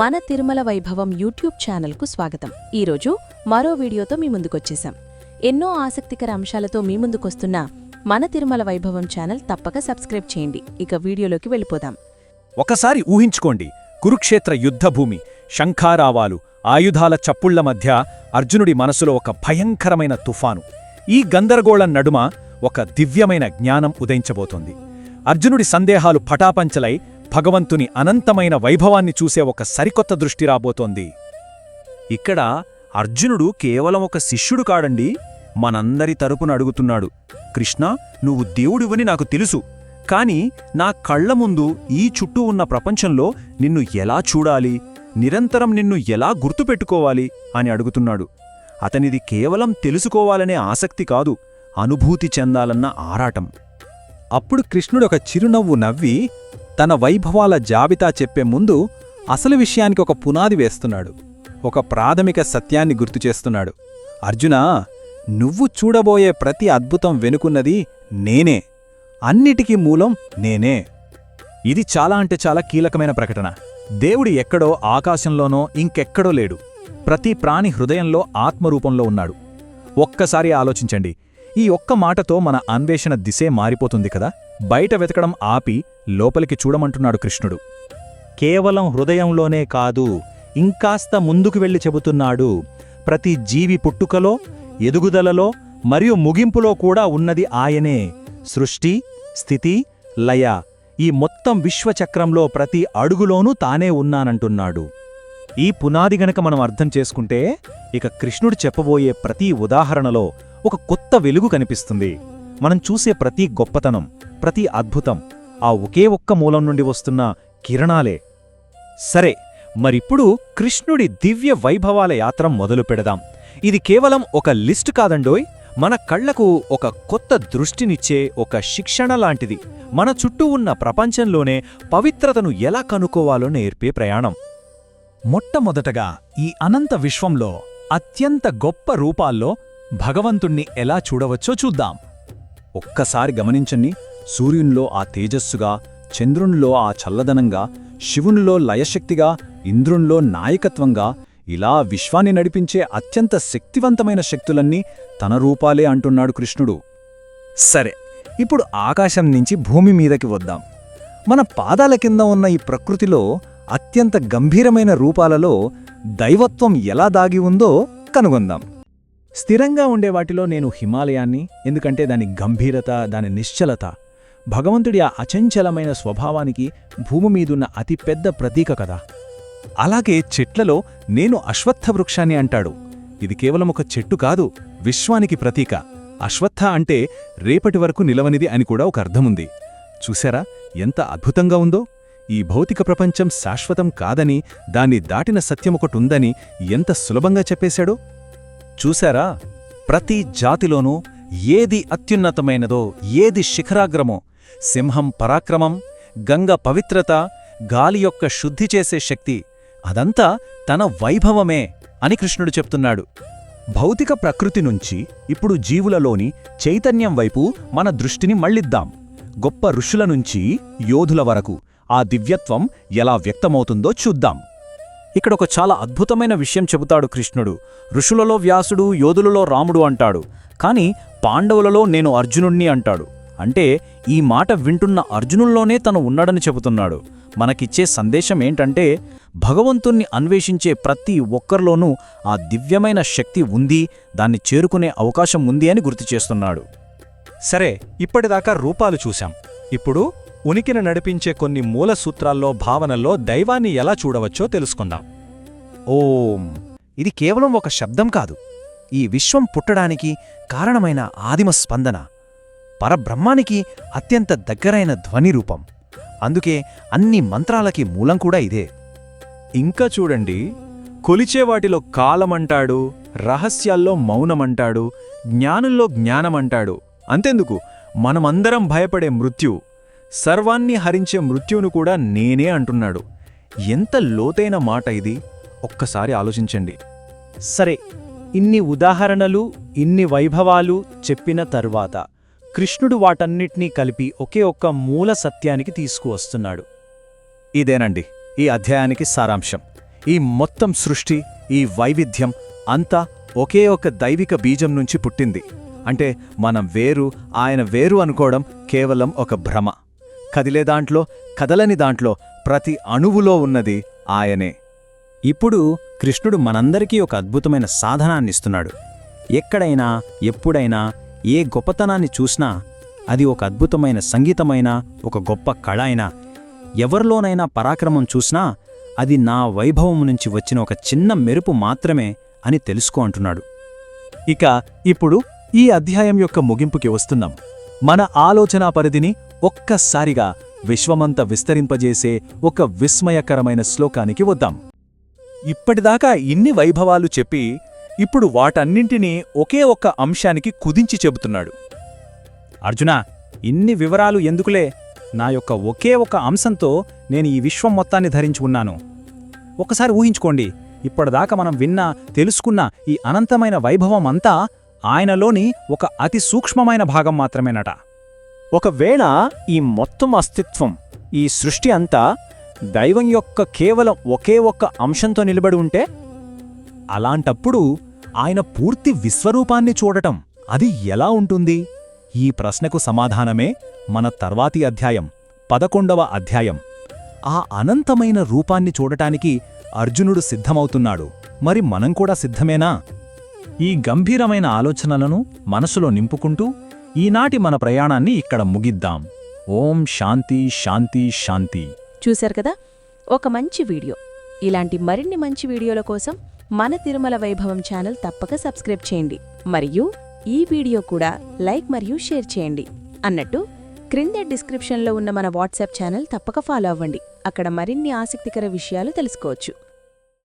మన తిరుమల వైభవం యూట్యూబ్ ఛానల్కు స్వాగతం. ఈరోజు మరో వీడియోతో మీ ముందుకొచ్చేశాం. ఎన్నో ఆసక్తికర అంశాలతో మీ ముందుకొస్తున్న మన తిరుమల వైభవం ఛానల్ తప్పక సబ్స్క్రైబ్ చేయండి. ఇక వీడియోలోకి వెళ్ళిపోదాం. ఒకసారి ఊహించుకోండి. కురుక్షేత్ర యుద్ధభూమి శంఖారావాలు ఆయుధాల చప్పుళ్ళ మధ్య అర్జునుడి మనసులో ఒక భయంకరమైన తుఫాను. ఈ గందరగోళం నడుమ ఒక దివ్యమైన జ్ఞానం ఉదయించబోతోంది. అర్జునుడి సందేహాలు పటాపంచలై భగవంతుని అనంతమైన వైభవాన్ని చూసే ఒక సరికొత్త దృష్టి రాబోతోంది. ఇక్కడ అర్జునుడు కేవలం ఒక శిష్యుడు కాడండి మనందరి తరపున అడుగుతున్నాడు కృష్ణ నువ్వు దేవుడివని నాకు తెలుసు కాని నా కళ్ళ ముందు ఈ చుట్టూ ఉన్న ప్రపంచంలో నిన్ను ఎలా చూడాలి నిరంతరం నిన్ను ఎలా గుర్తుపెట్టుకోవాలి? అని అడుగుతున్నాడు. అతనిది కేవలం తెలుసుకోవాలనే ఆసక్తి కాదు అనుభూతి చెందాలన్న ఆరాటం. అప్పుడు కృష్ణుడు ఒక చిరునవ్వు నవ్వి తన వైభవాల జాబితా చెప్పే ముందు అసలు విషయానికి ఒక పునాది వేస్తున్నాడు. ఒక ప్రాథమిక సత్యాన్ని గుర్తుచేస్తున్నాడు అర్జునా నువ్వు చూడబోయే ప్రతి అద్భుతం వెనుకున్నది నేనే. అన్నిటికీ మూలం నేనే. ఇది చాలా అంటే చాలా కీలకమైన ప్రకటన. దేవుడి ఎక్కడో ఆకాశంలోనో ఇంకెక్కడో లేడు. ప్రతి ప్రాణి హృదయంలో ఆత్మరూపంలో ఉన్నాడు. ఒక్కసారి ఆలోచించండి. ఈ ఒక్క మాటతో మన అన్వేషణ దిశే మారిపోతుంది కదా? బయట వెతకడం ఆపి లోపలికి చూడమంటున్నాడు కృష్ణుడు. కేవలం హృదయంలోనే కాదు ఇంకాస్త ముందుకు వెళ్ళి చెబుతున్నాడు ప్రతి జీవి పుట్టుకలో ఎదుగుదలలో మరియు ముగింపులో కూడా ఉన్నది ఆయనే. సృష్టి స్థితి లయ ఈ మొత్తం విశ్వచక్రంలో ప్రతి అడుగులోనూ తానే ఉన్నానంటున్నాడు. ఈ పునాది గనక మనం అర్థం చేసుకుంటే ఇక కృష్ణుడు చెప్పబోయే ప్రతి ఉదాహరణలో ఒక కొత్త వెలుగు కనిపిస్తుంది. మనం చూసే ప్రతి గొప్పతనం ప్రతి అద్భుతం ఆ ఒకే ఒక్క మూలం నుండి వస్తున్న కిరణాలే. సరే మరిప్పుడు కృష్ణుడి దివ్య వైభవాల యాత్ర మొదలు పెడదాం. ఇది కేవలం ఒక లిస్టు కాదండోయ్ మన కళ్ళకు ఒక కొత్త దృష్టినిచ్చే ఒక శిక్షణ లాంటిది. మన చుట్టూ ఉన్న ప్రపంచంలోనే పవిత్రతను ఎలా కనుక్కోవాలో నేర్పే ప్రయాణం. మొట్టమొదటగా ఈ అనంత విశ్వంలో అత్యంత గొప్ప రూపాల్లో భగవంతుణ్ణి ఎలా చూడవచ్చో చూద్దాం. ఒక్కసారి గమనించండి. సూర్యునిలో ఆ తేజస్సుగా చంద్రునిలో ఆ చల్లదనంగా శివునిలో లయశక్తిగా ఇంద్రునిలో నాయకత్వంగా ఇలా విశ్వాన్ని నడిపించే అత్యంత శక్తివంతమైన శక్తులన్నీ తన రూపాలే అంటున్నాడు కృష్ణుడు. సరే ఇప్పుడు ఆకాశం నుంచి భూమి మీదకి వద్దాం. మన పాదాల కింద ఉన్న ఈ ప్రకృతిలో అత్యంత గంభీరమైన రూపాలలో దైవత్వం ఎలా దాగి ఉందో కనుగొందాం. స్థిరంగా ఉండే వాటిలో నేను హిమాలయాన్ని ఎందుకంటే దాని గంభీరత దాని నిశ్చలత భగవంతుడి ఆ అచంచలమైన స్వభావానికి భూమి మీదున్న అతిపెద్ద ప్రతీక కదా. అలాగే చెట్లలో నేను అశ్వత్థ వృక్షాన్ని అంటాడు. ఇది కేవలం ఒక చెట్టు కాదు విశ్వానికి ప్రతీక. అశ్వత్థ అంటే రేపటి వరకు నిలవనిది అని కూడా ఒక అర్థముంది. చూశారా ఎంత అద్భుతంగా ఉందో? ఈ భౌతిక ప్రపంచం శాశ్వతం కాదని దాన్ని దాటిన సత్యమొకటుందని ఎంత సులభంగా చెప్పేశాడో? చూశారా? ప్రతి జాతిలోనూ ఏది అత్యున్నతమైనదో ఏది శిఖరాగ్రమో సింహం పరాక్రమం గంగ పవిత్రత గాలి యొక్క శుద్ధి చేసే శక్తి అదంతా తన వైభవమే అని కృష్ణుడు చెప్తున్నాడు. భౌతిక ప్రకృతి నుంచి ఇప్పుడు జీవులలోని చైతన్యం వైపు మన దృష్టిని మళ్ళిద్దాం. గొప్ప ఋషుల నుంచి యోధుల వరకు ఆ దివ్యత్వం ఎలా వ్యక్తమవుతుందో చూద్దాం. ఇక్కడొక చాలా అద్భుతమైన విషయం చెబుతాడు కృష్ణుడు. ఋషులలో వ్యాసుడు యోధులలో రాముడు అంటాడు. కాని పాండవులలో నేను అర్జునుణ్ణి అంటాడు. అంటే ఈ మాట వింటున్న అర్జునుల్లోనే తను ఉన్నాడని చెబుతున్నాడు. మనకిచ్చే సందేశం ఏంటంటే భగవంతుణ్ణి అన్వేషించే ప్రతి ఒక్కరిలోనూ ఆ దివ్యమైన శక్తి ఉంది దాన్ని చేరుకునే అవకాశం ఉంది అని గుర్తు చేస్తున్నాడు. సరే ఇప్పటిదాకా రూపాలు చూశాం. ఇప్పుడు ఉనికిని నడిపించే కొన్ని మూల సూత్రాల్లో భావనల్లో దైవాన్ని ఎలా చూడవచ్చో తెలుసుకుందాం. ఓం! ఇది కేవలం ఒక శబ్దం కాదు. ఈ విశ్వం పుట్టడానికి కారణమైన ఆదిమ స్పందన. పరబ్రహ్మానికి అత్యంత దగ్గరైన ధ్వని రూపం. అందుకే అన్ని మంత్రాలకి మూలం కూడా ఇదే. ఇంకా చూడండి కొలిచేవాటిలో కాలమంటాడు రహస్యాల్లో మౌనమంటాడు జ్ఞానుల్లో జ్ఞానమంటాడు. అంతెందుకు? మనమందరం భయపడే మృత్యు. సర్వాన్ని హరించే మృత్యువును కూడా నేనే అంటున్నాడు. ఎంత లోతైన మాట ఇది? ఒక్కసారి ఆలోచించండి. సరే ఇన్ని ఉదాహరణలు ఇన్ని వైభవాలు చెప్పిన తర్వాత కృష్ణుడు వాటన్నిటినీ కలిపి ఒకే ఒక్క మూల సత్యానికి తీసుకువస్తున్నాడు. ఇదేనండి ఈ అధ్యాయానికి సారాంశం. ఈ మొత్తం సృష్టి ఈ వైవిధ్యం అంతా ఒకే ఒక దైవిక బీజం నుంచి పుట్టింది. అంటే మనం వేరు ఆయన వేరు అనుకోవడం కేవలం ఒక భ్రమ. కదిలే దాంట్లో కదలని దాంట్లో ప్రతి అణువులో ఉన్నది ఆయనే. ఇప్పుడు కృష్ణుడు మనందరికీ ఒక అద్భుతమైన సాధనాన్నిస్తున్నాడు. ఎక్కడైనా ఎప్పుడైనా ఏ గొప్పతనాన్ని చూసినా అది ఒక అద్భుతమైన సంగీతమైన ఒక గొప్ప కళ అయినా ఎవరిలోనైనా పరాక్రమం చూసినా అది నా వైభవం నుంచి వచ్చిన ఒక చిన్న మెరుపు మాత్రమే అని తెలుసుకో అంటున్నాడు. ఇక ఇప్పుడు ఈ అధ్యాయం యొక్క ముగింపుకి వస్తున్నాం. మన ఆలోచనా పరిధిని ఒక్కసారిగా విశ్వమంత విస్తరింపజేసే ఒక విస్మయకరమైన శ్లోకానికి వద్దాం. ఇప్పటిదాకా ఇన్ని వైభవాలు చెప్పి ఇప్పుడు వాటన్నింటినీ ఒకే ఒక్క అంశానికి కుదించి చెబుతున్నాడు. అర్జునా ఇన్ని వివరాలు ఎందుకులే? నా యొక్క ఒకే ఒక అంశంతో నేను ఈ విశ్వం మొత్తాన్ని ధరించి ఉన్నాను. ఒకసారి ఊహించుకోండి ఇప్పటిదాకా మనం విన్న తెలుసుకున్న ఈ అనంతమైన వైభవం అంతా ఆయనలోని ఒక అతి సూక్ష్మమైన భాగం మాత్రమేనట. ఒకవేళ ఈ మొత్తం అస్తిత్వం ఈ సృష్టి అంతా దైవం యొక్క కేవలం ఒకే ఒక్క అంశంతో నిలబడి ఉంటే అలాంటప్పుడు ఆయన పూర్తి విశ్వరూపాన్ని చూడటం అది ఎలా ఉంటుంది? ఈ ప్రశ్నకు సమాధానమే మన తర్వాతి అధ్యాయం పదకొండవ అధ్యాయం. ఆ అనంతమైన రూపాన్ని చూడటానికి అర్జునుడు సిద్ధమవుతున్నాడు. మరి మనం కూడా సిద్ధమేనా? ఈ గంభీరమైన ఆలోచనలను మనసులో నింపుకుంటూ ఈనాటి మన ప్రయాణాన్ని ఇక్కడ ముగిద్దాం. ఓం శాంతి శాంతి శాంతి. చూశారు కదా? ఒక మంచి వీడియో. ఇలాంటి మరిన్ని మంచి వీడియోల కోసం మన తిరుమల వైభవం ఛానల్ తప్పక సబ్స్క్రైబ్ చేయండి. మరియు ఈ వీడియో కూడా లైక్ మరియు షేర్ చేయండి. అన్నట్టు క్రింద డిస్క్రిప్షన్లో ఉన్న మన వాట్సాప్ ఛానల్ తప్పక ఫాలో అవ్వండి. అక్కడ మరిన్ని ఆసక్తికర విషయాలు తెలుసుకోవచ్చు.